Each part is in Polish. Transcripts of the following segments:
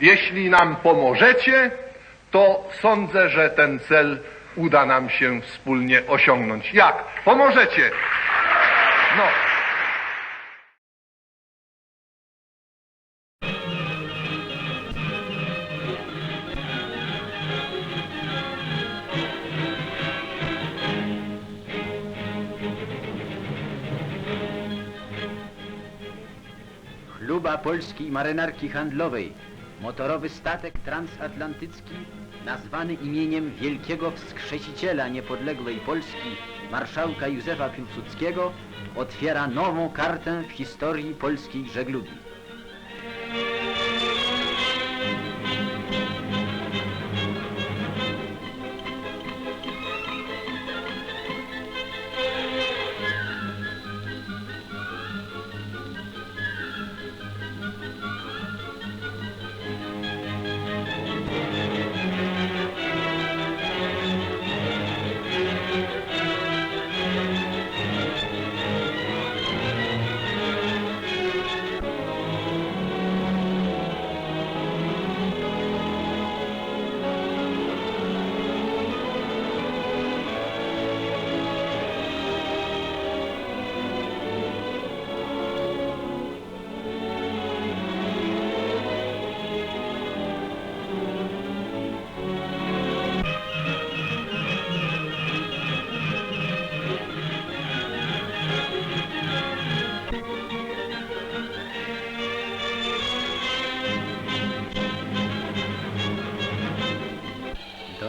Jeśli nam pomożecie, to sądzę, że ten cel uda nam się wspólnie osiągnąć. Jak? Pomożecie? No. Chluba polskiej marynarki handlowej, motorowy statek transatlantycki, nazwany imieniem wielkiego wskrzesiciela niepodległej Polski, marszałka Józefa Piłsudskiego, otwiera nową kartę w historii polskiej żeglugi.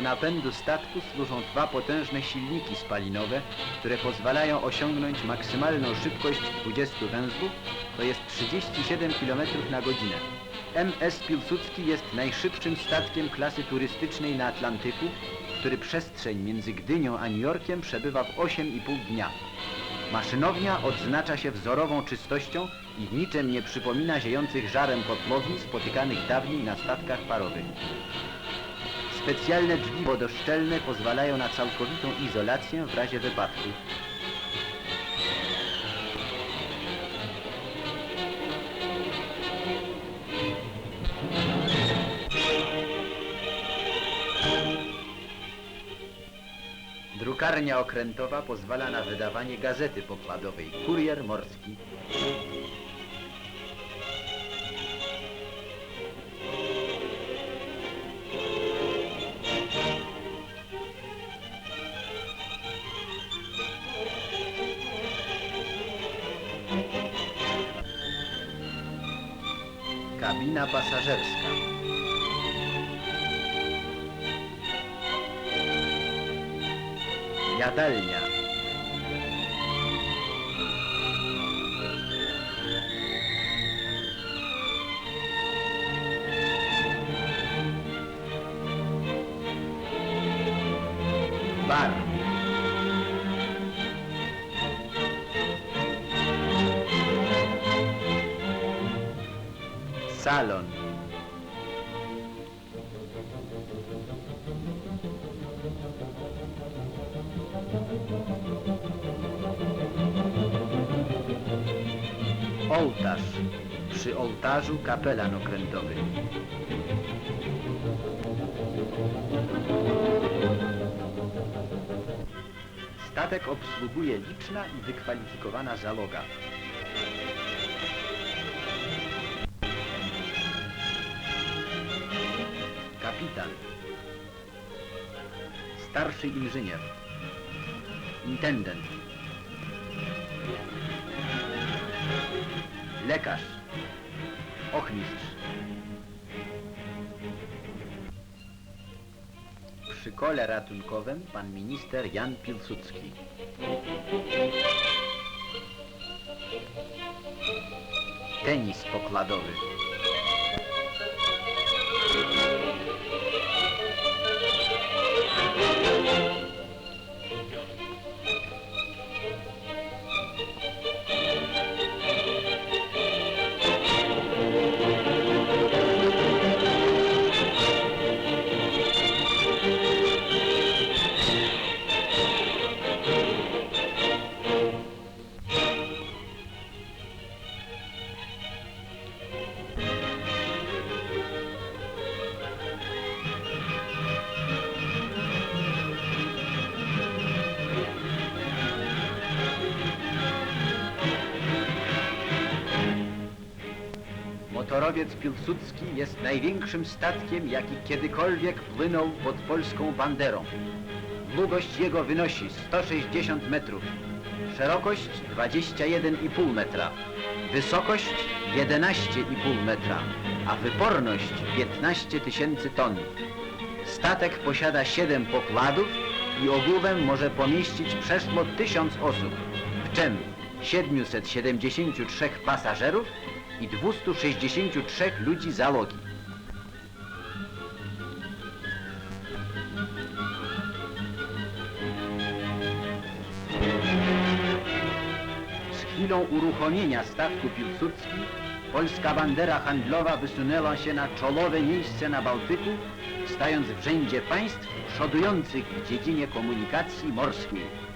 Napędu statku służą dwa potężne silniki spalinowe, które pozwalają osiągnąć maksymalną szybkość 20 węzłów, to jest 37 km na godzinę. MS Piłsudski jest najszybszym statkiem klasy turystycznej na Atlantyku, który przestrzeń między Gdynią a New Yorkiem przebywa w 8,5 dnia. Maszynownia odznacza się wzorową czystością i niczym nie przypomina ziejących żarem kotłowni spotykanych dawniej na statkach parowych. Specjalne drzwi wodoszczelne pozwalają na całkowitą izolację w razie wypadku. Drukarnia okrętowa pozwala na wydawanie gazety pokładowej Kurier Morski. Kabina pasażerska. Jadalnia. Salon. Ołtarz. Przy ołtarzu kapelan okrętowy. Statek obsługuje liczna i wykwalifikowana załoga. Kapitan. Starszy inżynier. Intendent. Lekarz. Ochmistrz. Przy kole ratunkowym pan minister Jan Pilsudski. Tenis pokładowy. Chorowiec Pilsudski jest największym statkiem, jaki kiedykolwiek płynął pod polską banderą. Długość jego wynosi 160 metrów, szerokość 21,5 metra, wysokość 11,5 metra, a wyporność 15 tysięcy ton. Statek posiada 7 pokładów i ogółem może pomieścić przeszło 1000 osób, w czym 773 pasażerów i 263 ludzi załogi. Z chwilą uruchomienia statku Piłsudski polska bandera handlowa wysunęła się na czołowe miejsce na Bałtyku, stając w rzędzie państw przodujących w dziedzinie komunikacji morskiej.